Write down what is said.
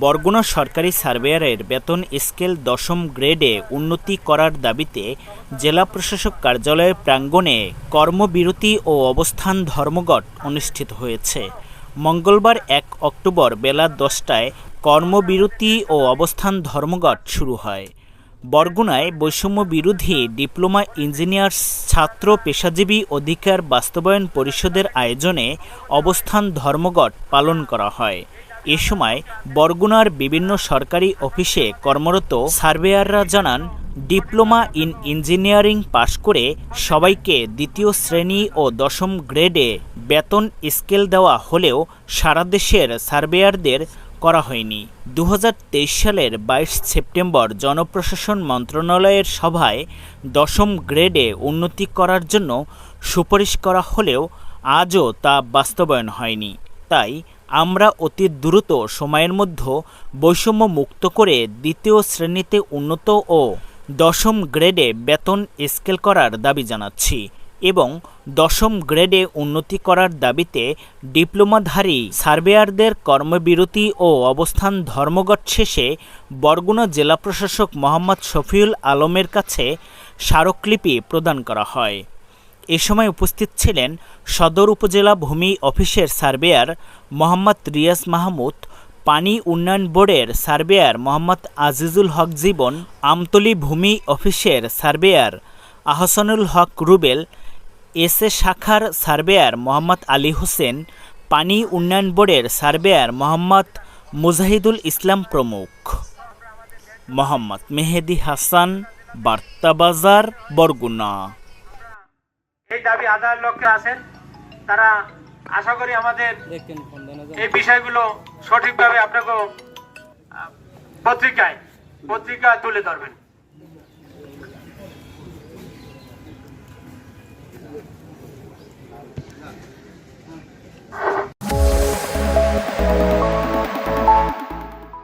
বরগুনা সরকারি সার্ভেয়ারের বেতন স্কেল দশম গ্রেডে উন্নতি করার দাবিতে জেলা প্রশাসক কার্যালয়ের প্রাঙ্গণে কর্মবিরতি ও অবস্থান ধর্মঘট অনুষ্ঠিত হয়েছে। মঙ্গলবার এক অক্টোবর বেলা দশটায় কর্মবিরতি ও অবস্থান ধর্মঘট শুরু হয়। বরগুনায় বৈষম্য বিরোধী ডিপ্লোমা ইঞ্জিনিয়ার্স ছাত্র পেশাজীবী অধিকার বাস্তবায়ন পরিষদের আয়োজনে অবস্থান ধর্মঘট পালন করা হয়। এ সময় বরগুনার বিভিন্ন সরকারি অফিসে কর্মরত সার্ভেয়াররা জানান, ডিপ্লোমা ইন ইঞ্জিনিয়ারিং পাশ করে সবাইকে দ্বিতীয় শ্রেণি ও দশম গ্রেডে বেতন স্কেল দেওয়া হলেও সারা দেশের সার্ভেয়ারদের করা হয়নি। দু হাজার তেইশ সালের বাইশ সেপ্টেম্বর জনপ্রশাসন মন্ত্রণালয়ের সভায় দশম গ্রেডে উন্নতি করার জন্য সুপারিশ করা হলেও আজও তা বাস্তবায়ন হয়নি। তাই আমরা অতি দ্রুত সময়ের মধ্যে বৈষম্য মুক্ত করে দ্বিতীয় শ্রেণীতে উন্নত ও দশম গ্রেডে বেতন স্কেল করার দাবি জানাচ্ছি। এবং দশম গ্রেডে উন্নতি করার দাবিতে ডিপ্লোমাধারী সার্ভেয়ারদের কর্মবিরতি ও অবস্থান ধর্মঘট শেষে বরগুনা জেলা প্রশাসক মোহাম্মদ শফিউল আলমের কাছে স্মারকলিপি প্রদান করা হয়। এ সময় উপস্থিত ছিলেন সদর উপজেলা ভূমি অফিসের সার্ভেয়ার মোহাম্মদ রিয়াজ মাহমুদ, পানি উন্নয়ন বোর্ডের সার্ভেয়ার মোহাম্মদ আজিজুল হক জীবন, আমতলী ভূমি অফিসের surveyor Ahsanul Haque Rubel S A শাখার সার্ভেয়ার মোহাম্মদ আলী হোসেন পানি উন্নয়ন বোর্ডের সার্ভেয়ার মোহাম্মদ মুজাহিদুল ইসলাম প্রমুখ। মোহাম্মদ মেহেদি হাসান বার্তাবাজার বরগুনা। এই দাবি আদায়ের লক্ষ্যে আছেন। তারা আশা করি আমাদের এই বিষয়গুলো সঠিকভাবে আপনাকে পত্রিকায় পত্রিকা তুলে ধরবেন।